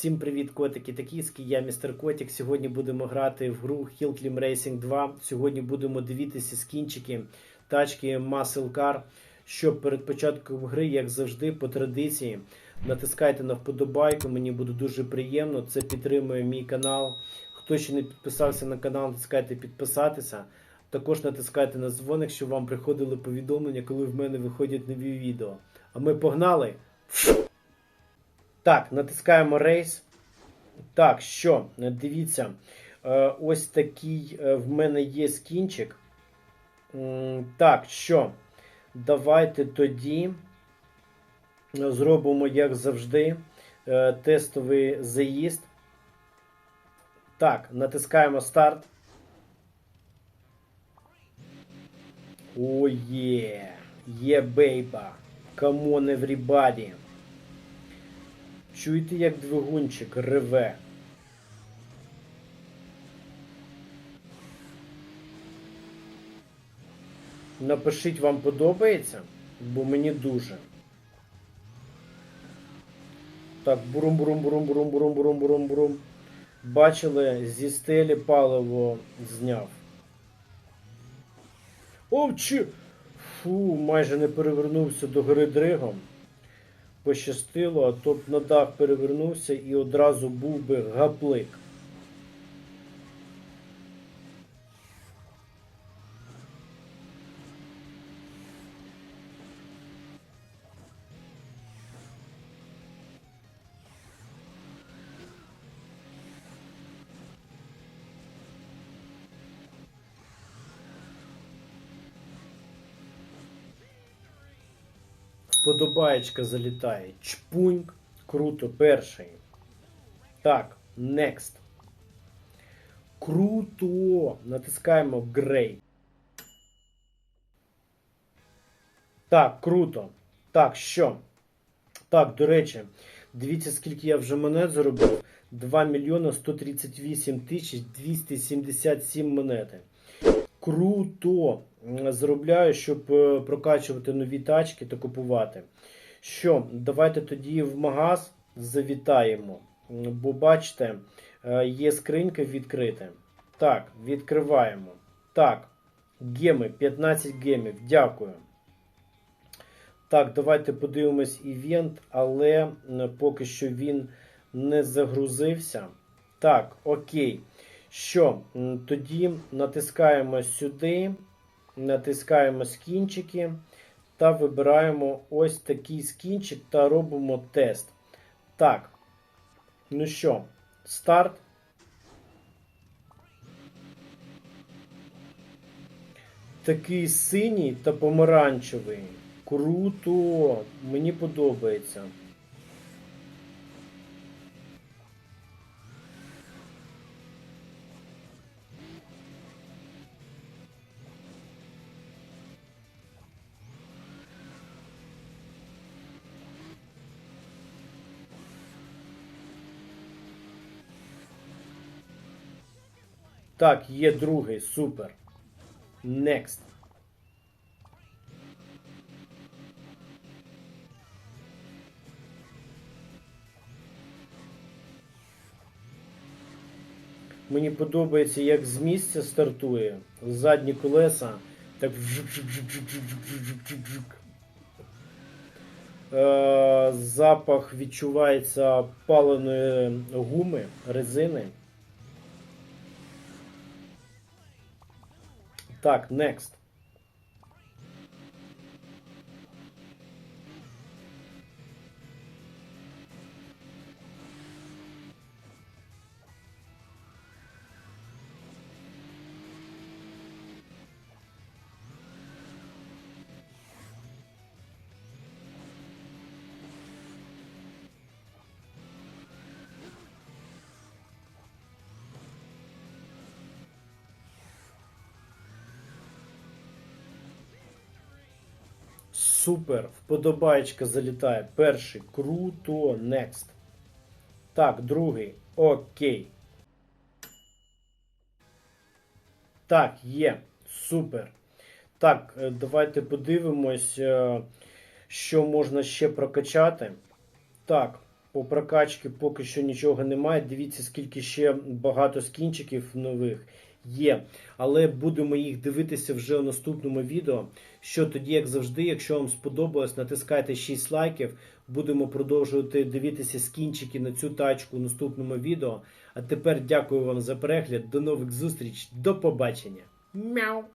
Всім привіт, котики та кіски. Я містер Котик. Сьогодні будемо грати в гру Hillclimb Racing 2. Сьогодні будемо дивитися скінчики тачки Muscle Car. Щоб перед початком гри, як завжди, по традиції, натискайте на вподобайку. Мені буде дуже приємно. Це підтримує мій канал. Хто ще не підписався на канал, натискайте підписатися. Також натискайте на дзвоник, щоб вам приходили повідомлення, коли в мене виходять нові відео. А ми погнали! Так, натискаємо рейс. Так, що? Дивіться, е, ось такий е, в мене є скінчик. Так, що? Давайте тоді зробимо, як завжди, е, тестовий заїзд. Так, натискаємо старт. О, є! Є бейба! On, everybody! Чуєте, як двигунчик реве. Напишіть, вам подобається, бо мені дуже. Так, бурум-бурум-бурум-бурум-бурум-бурум-бурум-бурум. Бачили, зі стелі паливо зняв. Овчі! Фу, майже не перевернувся до гори дригом. Пощастило, а то б на дах перевернувся і одразу був би гаплик. Вподобаєчка залітає. Чпуньк. Круто, перший. Так, next. Круто. Натискаємо Grey. Так, круто. Так, що? Так, до речі, дивіться, скільки я вже монет заробив. 2 мільйона 138 тисяч 277 монети. Круто! Заробляю, щоб е, прокачувати нові тачки та купувати. Що, давайте тоді в магаз завітаємо. Бо бачите, е, є скринька відкрита. Так, відкриваємо. Так, геми, 15 гемів. Дякую. Так, давайте подивимось івент, але поки що він не загрузився. Так, окей. Що, тоді натискаємо сюди, натискаємо скінчики та вибираємо ось такий скінчик та робимо тест. Так. Ну що, старт. Такий синій та помаранчевий. Круто! Мені подобається. Так, є другий, супер. Next. Мені подобається, як з місця стартує. Задні колеса. Так. Е, Запах відчувається паленої гуми, резини. Так, next. Супер, вподобаєчка залітає. Перший. Круто. Next. Так, другий. Окей. Так, є. Супер. Так, е, давайте подивимось, е, що можна ще прокачати. Так, По прокачці поки що нічого немає. Дивіться, скільки ще багато скінчиків нових є. Але будемо їх дивитися вже у наступному відео. Що тоді, як завжди, якщо вам сподобалось, натискайте 6 лайків. Будемо продовжувати дивитися скінчики на цю тачку у наступному відео. А тепер дякую вам за перегляд. До нових зустріч. До побачення. Мяу.